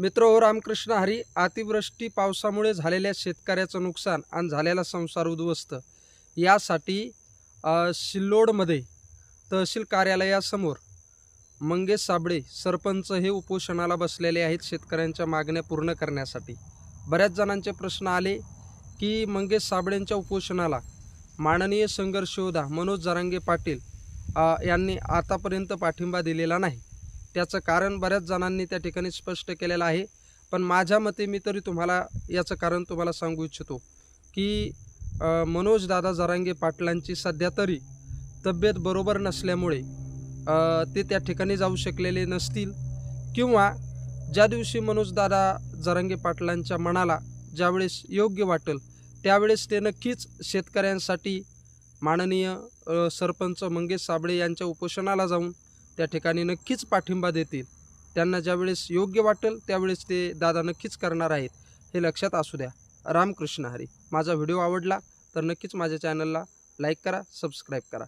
मित्र हो रामकृष्ण हरी अतिवृष्टी पावसामुळे झालेल्या शेतकऱ्याचं नुकसान आणि झालेला संसार उद्ध्वस्त. यासाठी सिल्लोडमध्ये तहसील कार्यालयासमोर मंगेश साबळे सरपंच हे उपोषणाला बसलेले आहेत शेतकऱ्यांच्या मागण्या पूर्ण करण्यासाठी. बऱ्याच जणांचे प्रश्न आले की मंगेश साबळेंच्या उपोषणाला माननीय संघर्ष योद्धा मनोज जरांगे पाटील यांनी आतापर्यंत पाठिंबा दिलेला नाही. त्याचं कारण बऱ्याच जणांनी त्या ठिकाणी स्पष्ट केलेलं आहे. पण माझ्या मते मी तरी तुम्हाला याचं कारण तुम्हाला सांगू इच्छितो की मनोज मनोजदादा जरांगे पाटलांची सध्या तरी तब्येत बरोबर नसल्यामुळे ते त्या ठिकाणी जाऊ शकलेले नसतील. किंवा ज्या दिवशी मनोजदादा जरांगे पाटलांच्या मनाला ज्यावेळेस योग्य वाटेल त्यावेळेस ते नक्कीच शेतकऱ्यांसाठी माननीय सरपंच मंगेश साबळे यांच्या उपोषणाला जाऊन त्या ठिकाणी नक्कीच पाठिंबा देतील. त्यांना ज्यावेळेस योग्य वाटेल त्यावेळेस ते दादा नक्कीच करणार आहेत हे लक्षात असू द्या. रामकृष्ण हरी. माझा व्हिडिओ आवडला तर नक्कीच माझ्या चॅनलला लाईक करा सबस्क्राईब करा.